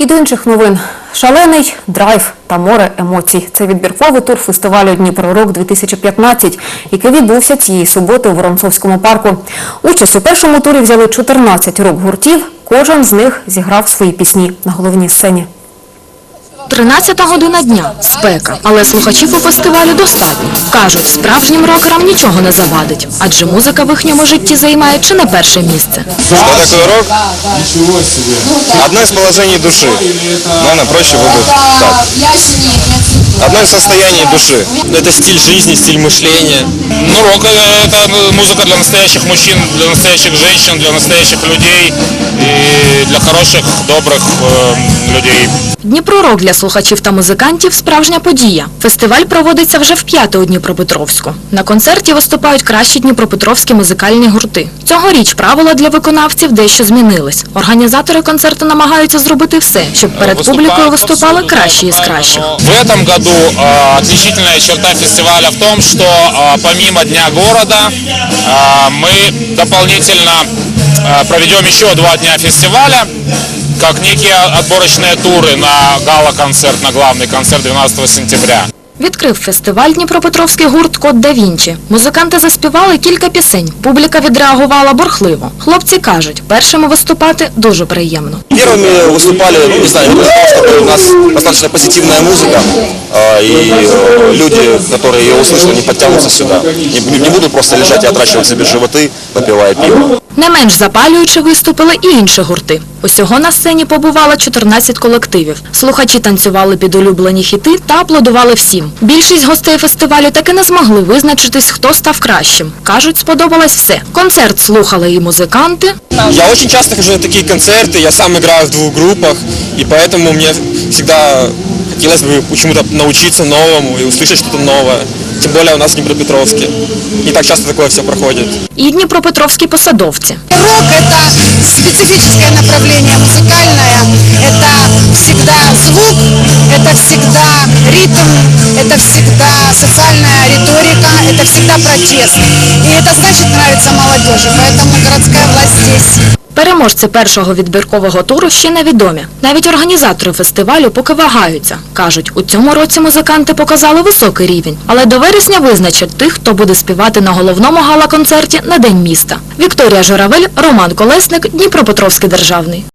І до інших новин. Шалений драйв та море емоцій. Це відбірковий тур фестивалю Дніпророк 2015, який відбувся цієї суботи у Воронцовському парку. Участь у першому турі взяли 14 рок-гуртів. Кожен з них зіграв свої пісні на головній сцені. 13 година дня – спека, але слухачів у фестивалю достатньо. Кажуть, справжнім рокерам нічого не завадить, адже музика в їхньому житті займає чи не перше місце. Что такое рок? Одно из положений души. Наверное, проще будет так. Одно из состояний души. Это стиль жизни, стиль мышления. Ну, рок э, это музыка для настоящих мужчин, для настоящих женщин, для настоящих людей и для хороших, добрых э, людей. Дніпророк для слухачів та музикантів – справжня подія. Фестиваль проводиться вже в п'яте у Дніпропетровську. На концерті виступають кращі дніпропетровські музикальні гурти. Цьогоріч правила для виконавців дещо змінились. Організатори концерту намагаються зробити все, щоб перед публікою виступали кращі із кращих. В этом году э, отличительная черта фестиваля в том, что э, помимо Дня города э, мы дополнительно э, проведем еще два дня фестиваля, как некие отборочные туры на гала-концерт, на главный концерт 12 сентября. Відкрив фестиваль Дніпропетровський гурт «Код да Вінчі». Музиканти заспівали кілька пісень. Публіка відреагувала бурхливо. Хлопці кажуть, першими виступати дуже приємно. Первыми выступали, ну, не знаю, видно из того, что у нас достаточно позитивная музыка, а, и э, люди, которые ее услышат, они подтянутся сюда. Не, не будут просто лежать и отращивать себе животы, попивая пиво. Не менш запалюючи виступили і інші гурти. Усього на сцені побувало 14 колективів. Слухачі танцювали під улюблені хіти та аплодували всім. Більшість гостей фестивалю таки не змогли визначитись, хто став кращим. Кажуть, сподобалось все. Концерт слухали і музиканти, Я очень часто хожу на такие концерты, я сам играю в двух группах, и поэтому мне всегда хотелось бы чему-то научиться новому и услышать что-то новое. Тем более у нас в Днепропетровске. Не так часто такое все проходит. і дніпропетровські посадовці. Рок – это специфическое направление музыкальное, это всегда звук, это всегда ритм, это всегда социальная риторика, это всегда протест. И это значит нравится молодежи, поэтому городская власть здесь. Переможці першого відбіркового туру ще невідомі. Навіть організатори фестивалю поки вагаються. Кажуть, у цьому році музиканти показали високий рівень, але до вересня визначать тих, хто буде співати на головному гала-концерті на День міста. Вікторія Журавель, Роман Колесник, Дніпропетровський державний.